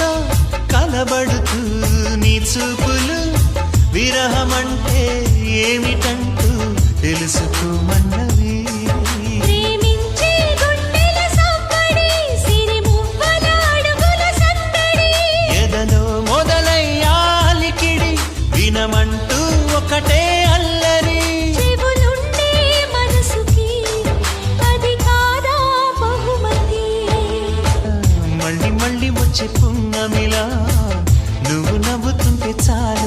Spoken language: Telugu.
కలతో కలబడుతూ నీ చూపులు విరహమంటే ఏమిటంటూ తెలుసుకోమన్నవి. ఎదలో మొదలయ్యాలికిడి వినమంటే మళ్ళీ వచ్చే పుంగమిలా నువ్వు నవ్వుతుంటే చాలు.